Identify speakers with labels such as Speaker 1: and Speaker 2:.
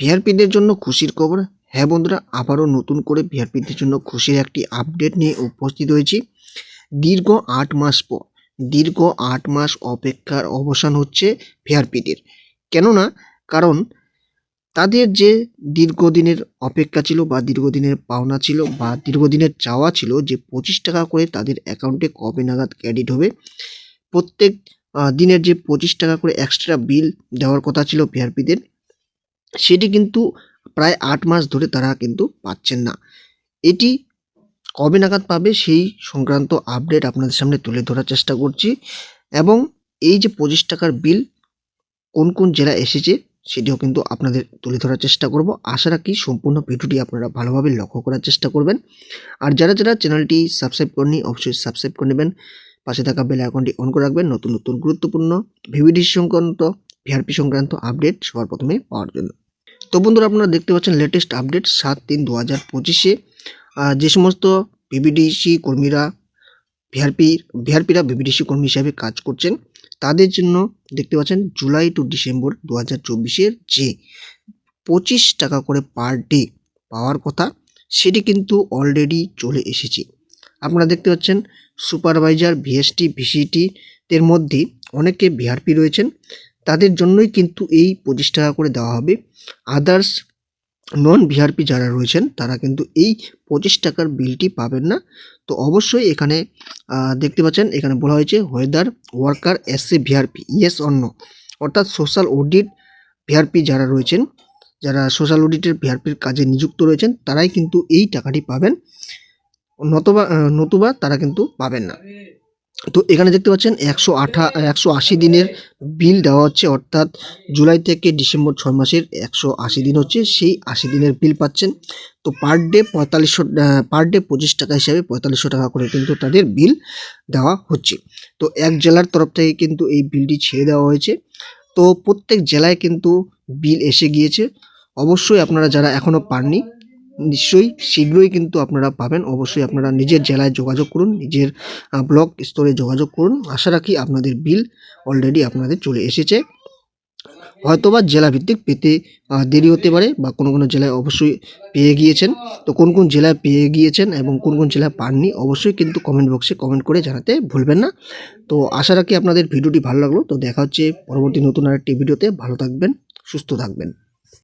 Speaker 1: ভিআরপিদের জন্য খুশির খবর। হ্যাঁ বন্ধুরা, আবারও নতুন করে ভিআরপিদের জন্য খুশির একটি আপডেট নিয়ে উপস্থিত হয়েছি। দীর্ঘ আট মাস পর, দীর্ঘ আট মাস অপেক্ষার অবসান হচ্ছে ভিআরপিদের। কেননা, কারণ তাদের যে দীর্ঘদিনের অপেক্ষা ছিল বা দীর্ঘদিনের পাওনা ছিল বা দীর্ঘদিনের চাওয়া ছিল যে পঁচিশ টাকা করে তাদের অ্যাকাউন্টে কবে নাগাদ ক্রেডিট হবে, প্রত্যেক দিনের যে পঁচিশ টাকা করে এক্সট্রা বিল দেওয়ার কথা ছিল ভিআরপিদের সেটি কিন্তু প্রায় আট মাস ধরে তারা কিন্তু পাচ্ছেন না। এটি কবে নাগাদ পাবে সেই সংক্রান্ত আপডেট আপনাদের সামনে তুলে ধরার চেষ্টা করছি এবং এই যে পঁচিশ টাকার বিল কোন কোন জেলা এসেছে সেটিও কিন্তু আপনাদের তুলে ধরার চেষ্টা করব। আশা রাখি সম্পূর্ণ ভিডিওটি আপনারা ভালোভাবে লক্ষ্য করার চেষ্টা করবেন। আর যারা যারা চ্যানেলটি সাবস্ক্রাইব করেনি অবশ্যই সাবস্ক্রাইব করে নেবেন। পাশে থাকা বেল আইকনটি অন করে রাখবেন। নতুন নতুন গুরুত্বপূর্ণ ভিভিডি সংক্রান্ত, ভিআরপি সংক্রান্ত আপডেট সবার প্রথমে পাওয়ার জন্য। তো বন্ধুরা আপনারা দেখতে পাচ্ছেন লেটেস্ট আপডেট সাত তিন দু হাজার পঁচিশে। যে সমস্ত ভিভিডিসি কর্মীরা ভিআরপি ভিআরপিরা বিবিডিসি কর্মী হিসাবে কাজ করছেন, তাদের জন্য দেখতে পাচ্ছেন জুলাই টু ডিসেম্বর দু হাজার চব্বিশের যে পঁচিশ টাকা করে পার ডে পাওয়ার কথা, সেটি কিন্তু অলরেডি চলে এসেছে। আপনারা দেখতে পাচ্ছেন সুপারভাইজার ভিএসটি ভিসিটি এর মধ্যে অনেকে ভিআরপি রয়েছেন। তাদের জন্যই কিন্তু এই পঁচিশ টাকা করে দেওয়া হবে। আদার্স নন ভিআরপি যারা রয়েছেন, তারা কিন্তু এই পঁচিশ টাকার বিলটি পাবেন না। তো অবশ্যই এখানে দেখতে পাচ্ছেন, এখানে বলা হয়েছে weather worker S C VRP yes অন্য অর্থাৎ সোশ্যাল অডিট ভিআরপি যারা রয়েছেন, যারা সোশ্যাল অডিটের ভিআরপির কাজে নিযুক্ত রয়েছেন, তারাই কিন্তু এই টাকাটি পাবেন। নতুবা নতুবা তারা কিন্তু পাবেন না। তো এখানে দেখতে পাচ্ছেন একশো আঠা, একশো আশি দিনের বিল দেওয়া হচ্ছে, অর্থাৎ জুলাই থেকে ডিসেম্বর ছয় মাসের একশো আশি দিন হচ্ছে, সেই আশি দিনের বিল পাচ্ছেন। তো পার ডে পঁয়তাল্লিশশো পার ডে পঁচিশ টাকা হিসাবে পঁয়তাল্লিশশো টাকা করে কিন্তু তাদের বিল দেওয়া হচ্ছে। তো এক জেলার তরফ থেকে কিন্তু এই বিলটি ছেড়ে দেওয়া হয়েছে। তো প্রত্যেক জেলায় কিন্তু বিল এসে গিয়েছে। অবশ্যই আপনারা যারা এখনও পাননি নিশ্চয়ই শীঘ্রই কিন্তু আপনারা পাবেন। অবশ্যই আপনারা নিজের জেলায় যোগাযোগ করুন, নিজের ব্লক স্তরে যোগাযোগ করুন। আশা রাখি আপনাদের বিল অলরেডি আপনাদের চলে এসেছে। হয়তোবা জেলা ভিত্তিক পেতে দেরি হতে পারে বা কোনো কোনো জেলায় অবশ্যই পেয়ে গিয়েছেন। তো কোন কোন জেলায় পেয়ে গিয়েছেন এবং কোন কোন জেলায় পাননি অবশ্যই কিন্তু কমেন্ট বক্সে কমেন্ট করে জানাতে ভুলবেন না। তো আশা রাখি আপনাদের ভিডিওটি ভালো লাগল। তো দেখা হচ্ছে পরবর্তী নতুন আরেকটি ভিডিওতে। ভালো থাকবেন, সুস্থ থাকবেন।